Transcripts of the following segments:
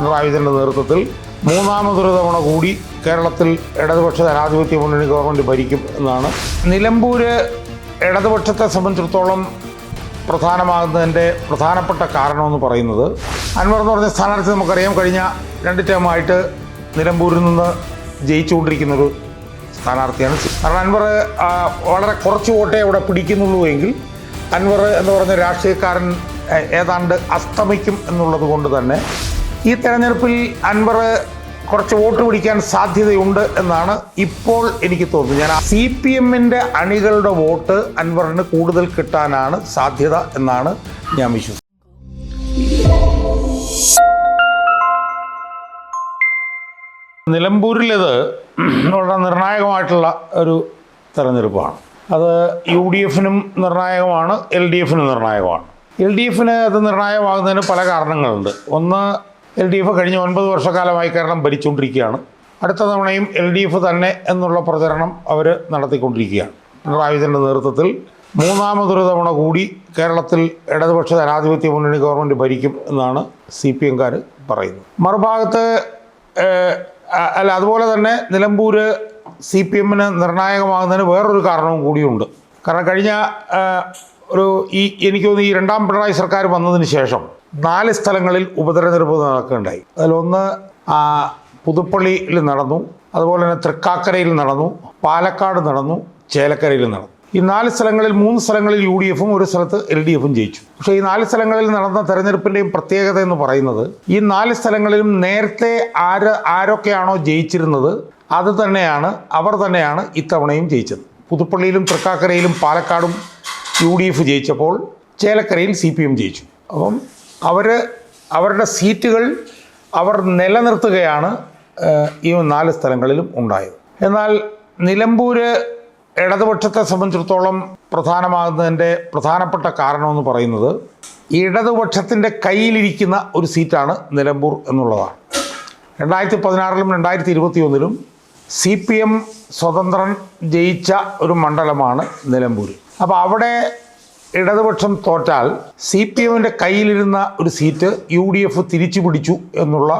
പിണറായി നേതൃത്വത്തിൽ മൂന്നാമതൊരു തവണ കൂടി കേരളത്തിൽ ഇടതുപക്ഷ ജനാധിപത്യ മുന്നണി ഗവൺമെന്റ് ഭരിക്കും എന്നാണ്. നിലമ്പൂര് ഇടതുപക്ഷത്തെ സംബന്ധിച്ചിടത്തോളം പ്രധാനമാകുന്നതിന്റെ പ്രധാനപ്പെട്ട കാരണമെന്ന് പറയുന്നത് അൻവർ എന്ന് പറഞ്ഞ സ്ഥാനാർത്ഥി നമുക്കറിയാം. കഴിഞ്ഞ രണ്ട് ടേമായിട്ട് നിലമ്പൂരിൽ നിന്ന് ജയിച്ചുകൊണ്ടിരിക്കുന്നൊരു സ്ഥാനാർത്ഥിയാണ്. കാരണം അൻവർ വളരെ കുറച്ച് വോട്ടേ അവിടെ പിടിക്കുന്നുള്ളൂ എങ്കിൽ അൻവർ എന്ന് പറഞ്ഞ രാഷ്ട്രീയക്കാരൻ ഏതാണ്ട് അസ്തമിക്കും എന്നുള്ളത് കൊണ്ട് തന്നെ ഈ തെരഞ്ഞെടുപ്പിൽ അൻവർ കുറച്ച് വോട്ട് പിടിക്കാൻ സാധ്യതയുണ്ട് എന്നാണ് ഇപ്പോൾ എനിക്ക് തോന്നുന്നത്. ഞാൻ സി പി എമ്മിന്റെ അണികളുടെ വോട്ട് അൻവറിന് കൂടുതൽ കിട്ടാനാണ് സാധ്യത എന്നാണ് ഞാൻ വിശ്വസിക്കുന്നത്. ഒരു അത് നിർണായകമാണ് നിർണായകമാണ്. അത് പല കാരണങ്ങളുണ്ട്. ഒന്ന് എൽ ഡി എഫ് കഴിഞ്ഞ ഒൻപത് വർഷക്കാലമായി കേരളം ഭരിച്ചുകൊണ്ടിരിക്കുകയാണ്. അടുത്ത തവണയും എൽ ഡി എഫ് തന്നെ എന്നുള്ള പ്രചരണം അവർ നടത്തിക്കൊണ്ടിരിക്കുകയാണ്. പിണറായി നേതൃത്വത്തിൽ മൂന്നാമതൊരു തവണ കൂടി കേരളത്തിൽ ഇടതുപക്ഷ ജനാധിപത്യ മുന്നണി ഗവൺമെന്റ് ഭരിക്കും എന്നാണ് സി പി എംകാർ പറയുന്നത്. മറുഭാഗത്ത് അല്ല അതുപോലെ തന്നെ നിലമ്പൂർ സി പി എമ്മിന് നിർണായകമാകുന്നതിന് വേറൊരു കാരണവും കൂടിയുണ്ട്. കാരണം കഴിഞ്ഞ ഒരു ഈ എനിക്ക് തോന്നുന്നു ഈ രണ്ടാം പിണറായി സർക്കാർ വന്നതിന് ശേഷം നാല് സ്ഥലങ്ങളിൽ ഉപതെരഞ്ഞെടുപ്പ് നടക്കുകയുണ്ടായി. അതിലൊന്ന് പുതുപ്പള്ളിയിൽ നടന്നു. അതുപോലെ തന്നെ തൃക്കാക്കരയിൽ നടന്നു. പാലക്കാട് നടന്നു. ചേലക്കരയിൽ നടന്നു. ഈ നാല് സ്ഥലങ്ങളിൽ മൂന്ന് സ്ഥലങ്ങളിൽ യു ഡി എഫും ഒരു സ്ഥലത്ത് എൽ ഡി എഫും ജയിച്ചു. പക്ഷേ ഈ നാല് സ്ഥലങ്ങളിൽ നടന്ന തെരഞ്ഞെടുപ്പിന്റെയും പ്രത്യേകത എന്ന് പറയുന്നത് ഈ നാല് സ്ഥലങ്ങളിലും നേരത്തെ ആര് ആരൊക്കെയാണോ ജയിച്ചിരുന്നത് അത് തന്നെയാണ് അവർ തന്നെയാണ് ഇത്തവണയും ജയിച്ചത്. പുതുപ്പള്ളിയിലും തൃക്കാക്കരയിലും പാലക്കാടും യു ഡി എഫ് ജയിച്ചപ്പോൾ ചേലക്കരയിൽ സി പി എം ജയിച്ചു. അപ്പം അവർ അവരുടെ സീറ്റുകൾ അവർ നിലനിർത്തുകയാണ് ഈ നാല് സ്ഥലങ്ങളിലും ഉണ്ടായത്. എന്നാൽ നിലമ്പൂര് ഇടതുപക്ഷത്തെ സംബന്ധിച്ചിടത്തോളം പ്രധാനമാകുന്നതിന്റെ പ്രധാനപ്പെട്ട കാരണമെന്ന് പറയുന്നത് ഇടതുപക്ഷത്തിന്റെ കയ്യിലിരിക്കുന്ന ഒരു സീറ്റാണ് നിലമ്പൂർ എന്നുള്ളതാണ്. രണ്ടായിരത്തി പതിനാറിലും രണ്ടായിരത്തി ഇരുപത്തി ഒന്നിലും സി പി എം സ്വതന്ത്രൻ ജയിച്ച ഒരു മണ്ഡലമാണ് നിലമ്പൂർ അപ്പോൾ അവിടെ ഇടതുപക്ഷം തോറ്റാൽ സി പി എമ്മിന്റെ കയ്യിലിരുന്ന ഒരു സീറ്റ് യു ഡി എഫ് തിരിച്ചു പിടിച്ചു എന്നുള്ള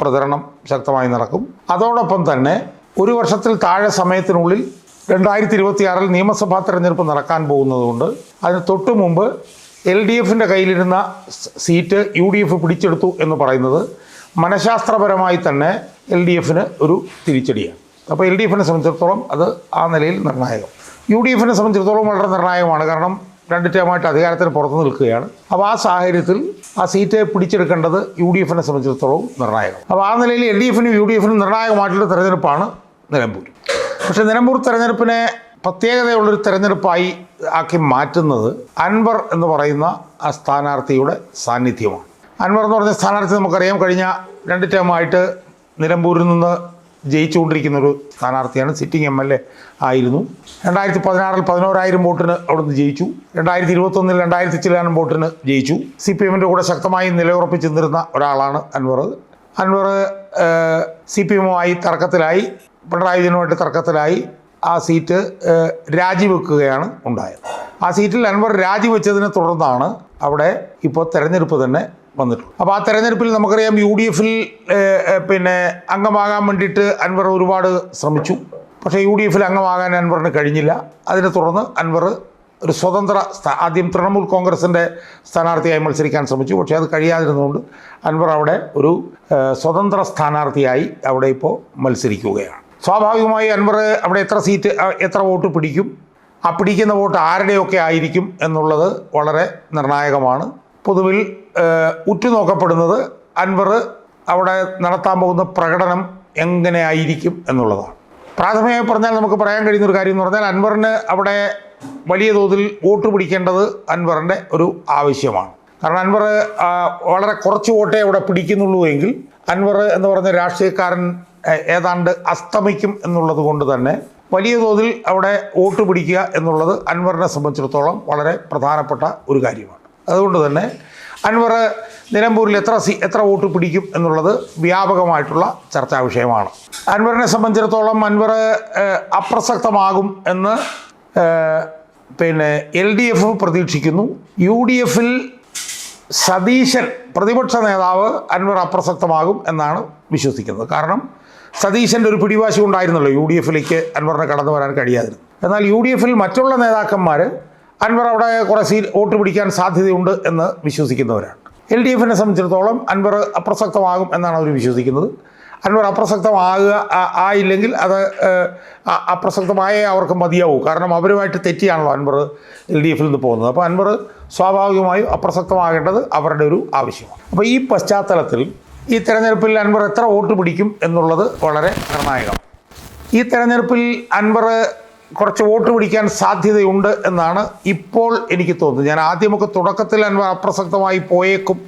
പ്രചരണം ശക്തമായി നടക്കും. അതോടൊപ്പം തന്നെ ഒരു വർഷത്തിൽ താഴെ സമയത്തിനുള്ളിൽ രണ്ടായിരത്തി ഇരുപത്തിയാറിൽ നിയമസഭാ തെരഞ്ഞെടുപ്പ് നടക്കാൻ പോകുന്നതുകൊണ്ട് അതിന് തൊട്ട് മുമ്പ് എൽ ഡി എഫിന്റെ കയ്യിലിരുന്ന സീറ്റ് യു ഡി എഫ് പിടിച്ചെടുത്തു എന്ന് പറയുന്നത് മനഃശാസ്ത്രപരമായി തന്നെ എൽ ഡി എഫിന് ഒരു തിരിച്ചടിയാണ്. അപ്പോൾ എൽ ഡി എഫിനെ സംബന്ധിച്ചിടത്തോളം അത് ആ നിലയിൽ നിർണായകം. യു ഡി എഫിനെ സംബന്ധിച്ചിടത്തോളം വളരെ നിർണായകമാണ്. കാരണം രണ്ട് ടേമായിട്ട് അധികാരത്തിന് പുറത്തു നിൽക്കുകയാണ്. അപ്പോൾ ആ സാഹചര്യത്തിൽ ആ സീറ്റ് പിടിച്ചെടുക്കേണ്ടത് യു ഡി എഫിനെ സംബന്ധിച്ചിടത്തോളം നിർണായകം അപ്പോൾ ആ നിലയിൽ എൽ ഡി എഫിനും യു ഡി എഫിനും നിർണായകമായിട്ടുള്ള തെരഞ്ഞെടുപ്പാണ് നിലമ്പൂർ. പക്ഷേ നിലമ്പൂർ തെരഞ്ഞെടുപ്പിനെ പ്രത്യേകതയുള്ളൊരു തെരഞ്ഞെടുപ്പായി ആക്കി മാറ്റുന്നത് അൻവർ എന്ന് പറയുന്ന ആ സ്ഥാനാർത്ഥിയുടെ സാന്നിധ്യമാണ്. അൻവർ എന്ന് പറഞ്ഞ സ്ഥാനാർത്ഥി നമുക്കറിയാം കഴിഞ്ഞ രണ്ട് ടേമായിട്ട് നിലമ്പൂരിൽ നിന്ന് ജയിച്ചുകൊണ്ടിരിക്കുന്ന ഒരു സ്ഥാനാർത്ഥിയാണ് സിറ്റിംഗ് എം എൽ എ ആയിരുന്നു. രണ്ടായിരത്തി പതിനാറിൽ പതിനോരായിരം വോട്ടിന് അവിടുന്ന് ജയിച്ചു. രണ്ടായിരത്തി ഇരുപത്തൊന്നിൽ രണ്ടായിരത്തി ചില്ലാനം വോട്ടിന് ജയിച്ചു. സി പി എമ്മിന്റെ കൂടെ ശക്തമായി നിലയുറപ്പിച്ചു നിന്നിരുന്ന ഒരാളാണ് അൻവർ. അൻവർ സി പി എമ്മുമായി തർക്കത്തിലായി പിണറായി വിജയനുമായിട്ട് തർക്കത്തിലായി ആ സീറ്റ് രാജിവെക്കുകയാണ് ഉണ്ടായത്. ആ സീറ്റിൽ അൻവർ രാജിവെച്ചതിനെ തുടർന്നാണ് അവിടെ ഇപ്പോൾ തെരഞ്ഞെടുപ്പ് തന്നെ വന്നിട്ടുള്ളത് അപ്പോൾ ആ തെരഞ്ഞെടുപ്പിൽ നമുക്കറിയാം യു ഡി എഫിൽ പിന്നെ അംഗമാകാൻ വേണ്ടിയിട്ട് അൻവർ ഒരുപാട് ശ്രമിച്ചു. പക്ഷേ യു ഡി എഫിൽ അംഗമാകാൻ അൻവറിന് കഴിഞ്ഞില്ല. അതിനെ തുടർന്ന് അൻവർ ഒരു സ്വതന്ത്ര ആദ്യം തൃണമൂൽ കോൺഗ്രസിന്റെ സ്ഥാനാർത്ഥിയായി മത്സരിക്കാൻ ശ്രമിച്ചു. പക്ഷേ അത് കഴിയാതിരുന്നതുകൊണ്ട് അൻവർ അവിടെ ഒരു സ്വതന്ത്ര സ്ഥാനാർത്ഥിയായി അവിടെ ഇപ്പോൾ മത്സരിക്കുകയാണ്. സ്വാഭാവികമായി അൻവർ അവിടെ എത്ര സീറ്റ് എത്ര വോട്ട് പിടിക്കും ആ പിടിക്കുന്ന വോട്ട് ആരുടെയൊക്കെ ആയിരിക്കും എന്നുള്ളത് വളരെ നിർണായകമാണ്. പൊതുവിൽ ഉറ്റുനോക്കപ്പെടുന്നത് അൻവർ അവിടെ നടത്താൻ പോകുന്ന പ്രകടനം എങ്ങനെയായിരിക്കും എന്നുള്ളതാണ്. പ്രാഥമികമായി പറഞ്ഞാൽ നമുക്ക് പറയാൻ കഴിയുന്ന ഒരു കാര്യം എന്ന് പറഞ്ഞാൽ അൻവറിന് അവിടെ വലിയ തോതിൽ വോട്ട് പിടിക്കേണ്ടത് അൻവറിന്റെ ഒരു ആവശ്യമാണ്. കാരണം അൻവർ വളരെ കുറച്ച് വോട്ടേ അവിടെ പിടിക്കുന്നുള്ളൂ എങ്കിൽ അൻവർ എന്ന് പറഞ്ഞ രാഷ്ട്രീയക്കാരൻ ഏതാണ്ട് അസ്തമിക്കും എന്നുള്ളത് കൊണ്ട് തന്നെ വലിയ തോതിൽ അവിടെ വോട്ട് പിടിക്കുക എന്നുള്ളത് അൻവറിനെ സംബന്ധിച്ചിടത്തോളം വളരെ പ്രധാനപ്പെട്ട ഒരു കാര്യമാണ്. അതുകൊണ്ട് തന്നെ അൻവർ നിലമ്പൂരിൽ എത്ര സി എത്ര വോട്ട് പിടിക്കും എന്നുള്ളത് വ്യാപകമായിട്ടുള്ള ചർച്ചാ വിഷയമാണ്. അൻവറിനെ സംബന്ധിച്ചിടത്തോളം അൻവർ അപ്രസക്തമാകും എന്ന് പിന്നെ എൽ ഡി എഫ് പ്രതീക്ഷിക്കുന്നു. യു ഡി എഫിൽ സതീശൻ പ്രതിപക്ഷ നേതാവ് അൻവർ അപ്രസക്തമാകും എന്നാണ് വിശ്വസിക്കുന്നത്. കാരണം സതീശന്റെ ഒരു പിടിവാശി ഉണ്ടായിരുന്നല്ലോ യു ഡി എഫിലേക്ക് അൻവറിനെ കടന്നു വരാൻ കഴിയാതിരുന്നു എന്നാൽ യു ഡി എഫിൽ മറ്റുള്ള നേതാക്കന്മാർ അൻവർ അവിടെ കുറേ സീ വോട്ട് പിടിക്കാൻ സാധ്യതയുണ്ട് എന്ന് വിശ്വസിക്കുന്നവരാണ്. എൽ ഡി എഫിനെ സംബന്ധിച്ചിടത്തോളം അൻവർ അപ്രസക്തമാകും എന്നാണ് അവർ വിശ്വസിക്കുന്നത്. അൻവർ അപ്രസക്തമാകുക ആയില്ലെങ്കിൽ അത് അപ്രസക്തമായേ അവർക്ക് മതിയാവൂ. കാരണം അവരുമായിട്ട് തെറ്റിയാണല്ലോ അൻവർ എൽ ഡി എഫിൽ നിന്ന് പോകുന്നത്. അപ്പോൾ അൻവർ സ്വാഭാവികമായും അപ്രസക്തമാകേണ്ടത് അവരുടെ ഒരു ആവശ്യമാണ്. അപ്പോൾ ഈ പശ്ചാത്തലത്തിൽ ഈ തെരഞ്ഞെടുപ്പിൽ അൻവർ എത്ര വോട്ട് പിടിക്കും എന്നുള്ളത് വളരെ നിർണായകം ഈ തെരഞ്ഞെടുപ്പിൽ അൻവർ കുറച്ച് വോട്ട് പിടിക്കാൻ സാധ്യതയുണ്ട് എന്നാണ് ഇപ്പോൾ എനിക്ക് തോന്നുന്നത്. ഞാൻ ആദ്യമൊക്കെ തുടക്കത്തിൽ അൻവർ അപ്രസക്തമായി പോയേക്കും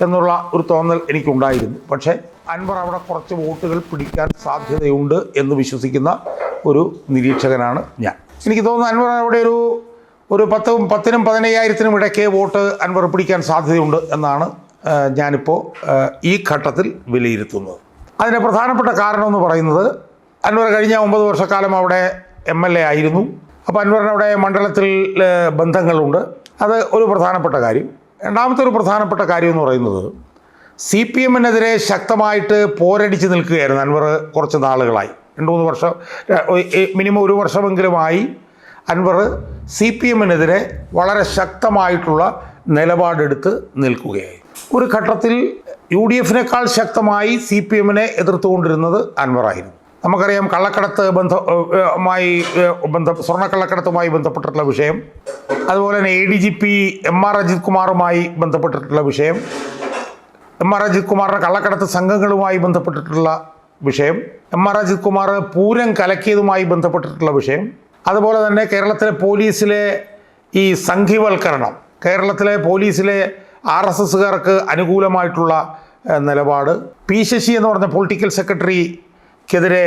എന്നുള്ള ഒരു തോന്നൽ എനിക്കുണ്ടായിരുന്നു. പക്ഷേ അൻവർ അവിടെ കുറച്ച് വോട്ടുകൾ പിടിക്കാൻ സാധ്യതയുണ്ട് എന്ന് വിശ്വസിക്കുന്ന ഒരു നിരീക്ഷകനാണ് ഞാൻ. എനിക്ക് തോന്നുന്നു അൻവർ അവിടെ ഒരു ഒരു പത്തും പത്തിനും പതിനയ്യായിരത്തിനും ഇടയ്ക്ക് വോട്ട് അൻവർ പിടിക്കാൻ സാധ്യതയുണ്ട് എന്നാണ് ഞാനിപ്പോൾ ഈ ഘട്ടത്തിൽ വിലയിരുത്തുന്നത്. അതിന്റെ പ്രധാനപ്പെട്ട കാരണം എന്ന് പറയുന്നത് അൻവർ കഴിഞ്ഞ ഒമ്പത് വർഷക്കാലം അവിടെ എം എൽ എ ആയിരുന്നു. അപ്പോൾ അൻവറിന് അവിടെ മണ്ഡലത്തിൽ ബന്ധങ്ങളുണ്ട്. അത് ഒരു പ്രധാനപ്പെട്ട കാര്യം. രണ്ടാമത്തെ ഒരു പ്രധാനപ്പെട്ട കാര്യം എന്ന് പറയുന്നത് സി പി എമ്മിനെതിരെ ശക്തമായിട്ട് പോരടിച്ച് നിൽക്കുകയായിരുന്നു അൻവർ കുറച്ച് നാളുകളായി. രണ്ട് മൂന്ന് വർഷം മിനിമം ഒരു വർഷമെങ്കിലുമായി അൻവർ സി പി എമ്മിനെതിരെ വളരെ ശക്തമായിട്ടുള്ള നിലപാടെടുത്ത് നിൽക്കുകയായി. ഒരു ഘട്ടത്തിൽ യു ഡി എഫിനേക്കാൾ ശക്തമായി സി പി എമ്മിനെ എതിർത്തുകൊണ്ടിരുന്നത് അൻവറായിരുന്നു നമുക്കറിയാം കള്ളക്കടത്ത് ബന്ധ ഏഹ് മായി ഏഹ് ബന്ധ സ്വർണക്കള്ളക്കടത്തുമായി ബന്ധപ്പെട്ടിട്ടുള്ള വിഷയം. അതുപോലെ തന്നെ A D G P M R Ajith കുമാറുമായി ബന്ധപ്പെട്ടിട്ടുള്ള വിഷയം. എം ആർ അജിത് കുമാറിന്റെ കള്ളക്കടത്ത് സംഘങ്ങളുമായി ബന്ധപ്പെട്ടിട്ടുള്ള വിഷയം. എം ആർ അജിത് കുമാർ പൂരം കലക്കിയതുമായി ബന്ധപ്പെട്ടിട്ടുള്ള വിഷയം. അതുപോലെ തന്നെ കേരളത്തിലെ പോലീസിലെ ഈ സംഘിവൽക്കരണം കേരളത്തിലെ പോലീസിലെ ആർ എസ് എസുകാർക്ക് അനുകൂലമായിട്ടുള്ള നിലപാട്. പി ശശി എന്ന് പറഞ്ഞ പൊളിറ്റിക്കൽ സെക്രട്ടറിക്കെതിരെ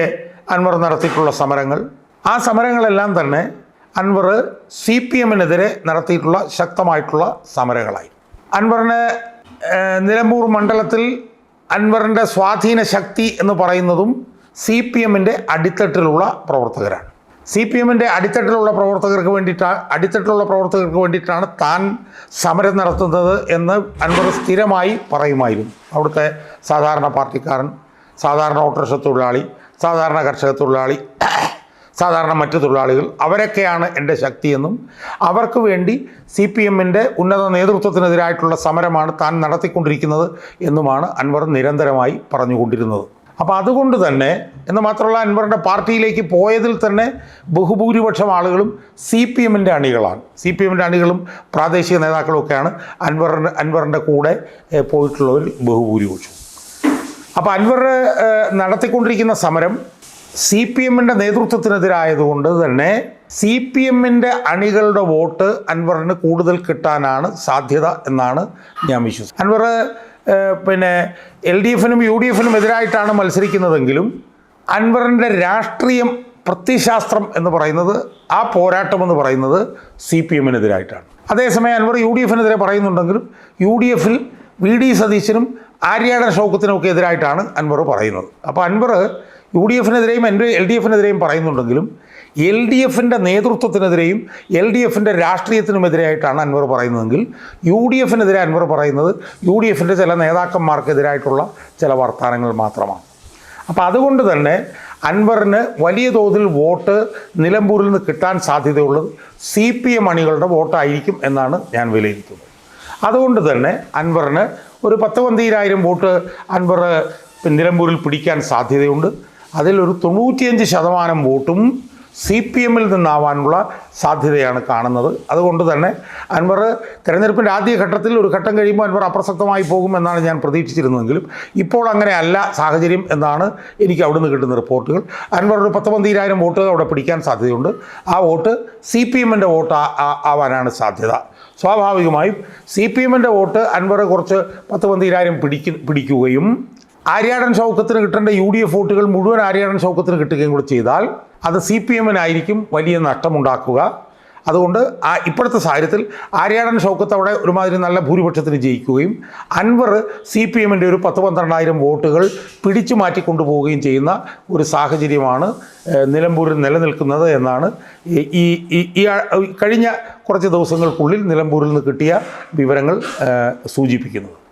അൻവർ നടത്തിയിട്ടുള്ള സമരങ്ങൾ. ആ സമരങ്ങളെല്ലാം തന്നെ അൻവർ സി പി എമ്മിനെതിരെ നടത്തിയിട്ടുള്ള ശക്തമായിട്ടുള്ള സമരങ്ങളായി. അൻവറിന് നിലമ്പൂർ മണ്ഡലത്തിൽ അൻവറിന്റെ സ്വാധീന ശക്തി എന്ന് പറയുന്നതും സി പി എമ്മിന്റെ അടിത്തട്ടിലുള്ള പ്രവർത്തകരാണ്. സി പി എമ്മിന്റെ അടിത്തട്ടിലുള്ള പ്രവർത്തകർക്ക് വേണ്ടിയിട്ടാണ് അടിത്തട്ടിലുള്ള പ്രവർത്തകർക്ക് വേണ്ടിയിട്ടാണ് താൻ സമരം നടത്തുന്നത് എന്ന് അൻവർ സ്ഥിരമായി പറയുമായിരുന്നു. അവിടുത്തെ സാധാരണ പാർട്ടിക്കാരൻ സാധാരണ ഓട്ടോറിക്ഷ തൊഴിലാളി സാധാരണ കർഷക തൊഴിലാളി സാധാരണ മറ്റു തൊഴിലാളികൾ അവരൊക്കെയാണ് എന്റെ ശക്തിയെന്നും അവർക്ക് വേണ്ടി സി പി എമ്മിന്റെ ഉന്നത നേതൃത്വത്തിനെതിരായിട്ടുള്ള സമരമാണ് താൻ നടത്തിക്കൊണ്ടിരിക്കുന്നത് എന്നുമാണ് അൻവർ നിരന്തരമായി പറഞ്ഞുകൊണ്ടിരുന്നത്. അപ്പോൾ അതുകൊണ്ട് തന്നെ എന്ന് മാത്രമല്ല അൻവറിന്റെ പാർട്ടിയിലേക്ക് പോയതിൽ തന്നെ ബഹുഭൂരിപക്ഷം ആളുകളും സി പി എമ്മിന്റെ അണികളാണ്. സി പി എമ്മിന്റെ അണികളും പ്രാദേശിക നേതാക്കളും ഒക്കെയാണ് അൻവറിന്റെ അൻവറിന്റെ കൂടെ പോയിട്ടുള്ളവർ ബഹുഭൂരിപക്ഷം. അപ്പോൾ അൻവർ നടത്തിക്കൊണ്ടിരിക്കുന്ന സമരം സി പി എമ്മിന്റെ നേതൃത്വത്തിനെതിരായതുകൊണ്ട് തന്നെ സി പി എമ്മിന്റെ അണികളുടെ വോട്ട് അൻവറിന് കൂടുതൽ കിട്ടാനാണ് സാധ്യത എന്നാണ് ഞാൻ വിശ്വസിക്കുന്നത്. അൻവർ പിന്നെ എൽ ഡി എഫിനും യു ഡി എഫിനും എതിരായിട്ടാണ് മത്സരിക്കുന്നതെങ്കിലും അൻവറിന്റെ രാഷ്ട്രീയം പ്രത്യശാസ്ത്രം എന്ന് പറയുന്നത് ആ പോരാട്ടം എന്ന് പറയുന്നത് സി പി എമ്മിനെതിരായിട്ടാണ്. അതേസമയം അൻവർ യു ഡി എഫിനെതിരെ പറയുന്നുണ്ടെങ്കിലും യു ഡി എഫിൽ വി ഡി സതീശനും ആര്യാടൻ ഷൗക്കത്തിനൊക്കെ എതിരായിട്ടാണ് അൻവർ പറയുന്നത്. അപ്പോൾ അൻവർ യു ഡി എഫിനെതിരെയും എന്റെ എൽ ഡി എഫിനെതിരെയും പറയുന്നുണ്ടെങ്കിലും എൽ ഡി എഫിന്റെ നേതൃത്വത്തിനെതിരെയും എൽ ഡി എഫിന്റെ രാഷ്ട്രീയത്തിനുമെതിരായിട്ടാണ് അൻവർ പറയുന്നതെങ്കിൽ യു ഡി എഫിനെതിരെ അൻവർ പറയുന്നത് യു ഡി എഫിന്റെ ചില നേതാക്കന്മാർക്കെതിരായിട്ടുള്ള ചില വർത്തമാനങ്ങൾ മാത്രമാണ്. അപ്പോൾ അതുകൊണ്ട് തന്നെ അൻവറിന് വലിയ തോതിൽ വോട്ട് നിലമ്പൂരിൽ നിന്ന് കിട്ടാൻ സാധ്യതയുള്ളത് സി പി എം അണികളുടെ വോട്ടായിരിക്കും എന്നാണ് ഞാൻ വിലയിരുത്തുന്നത്. അതുകൊണ്ട് തന്നെ അൻവറിന് ഒരു പത്ത് പന്തിരായിരം വോട്ട് അൻവർ നിലമ്പൂരിൽ പിടിക്കാൻ സാധ്യതയുണ്ട്. അതിലൊരു തൊണ്ണൂറ്റിയഞ്ച് ശതമാനം വോട്ടും സി പി എമ്മിൽ നിന്നാവാനുള്ള സാധ്യതയാണ് കാണുന്നത്. അതുകൊണ്ട് തന്നെ അൻവർ തിരഞ്ഞെടുപ്പിന്റെ ആദ്യ ഘട്ടത്തിൽ ഒരു ഘട്ടം കഴിയുമ്പോൾ അൻവർ അപ്രസക്തമായി പോകുമെന്നാണ് ഞാൻ പ്രതീക്ഷിച്ചിരുന്നതെങ്കിലും ഇപ്പോൾ അങ്ങനെ അല്ല സാഹചര്യം എന്നാണ് എനിക്ക് അവിടുന്ന് കിട്ടുന്ന റിപ്പോർട്ടുകൾ. അൻവർ ഒരു പത്ത് പന്തിരായിരം വോട്ട് അവിടെ പിടിക്കാൻ സാധ്യതയുണ്ട്. ആ വോട്ട് സി പി എമ്മിന്റെ വോട്ട് ആവാനാണ് സാധ്യത. സ്വാഭാവികമായും സി പി എമ്മിന്റെ വോട്ട് അൻവർ കുറച്ച് പത്ത് പന്തിരായിരം പിടിക്ക് പിടിക്കുകയും ആര്യാടൻ ഷൗക്കത്തിന് കിട്ടേണ്ട യു ഡി എഫ് വോട്ടുകൾ മുഴുവൻ ആര്യാടൻ ഷൗക്കത്തിന് കിട്ടുകയും കൂടെ ചെയ്താൽ അത് സി പി എമ്മിനായിരിക്കും വലിയ നഷ്ടമുണ്ടാക്കുക. അതുകൊണ്ട് ആ ഇപ്പോഴത്തെ സാഹചര്യത്തിൽ ആര്യാടൻ ഷൗക്കത്ത് അവിടെ ഒരുമാതിരി നല്ല ഭൂരിപക്ഷത്തിന് ജയിക്കുകയും അൻവർ സി പി എമ്മിന്റെ ഒരു പത്ത് പന്ത്രണ്ടായിരം വോട്ടുകൾ പിടിച്ചു മാറ്റിക്കൊണ്ടുപോവുകയും ചെയ്യുന്ന ഒരു സാഹചര്യമാണ് നിലമ്പൂരിൽ നിലനിൽക്കുന്നത് എന്നാണ്. ഈ- ഈ കഴിഞ്ഞ കുറച്ച് ദിവസങ്ങൾക്കുള്ളിൽ നിലമ്പൂരിൽ നിന്ന് കിട്ടിയ വിവരങ്ങൾ സൂചിപ്പിക്കുന്നത്.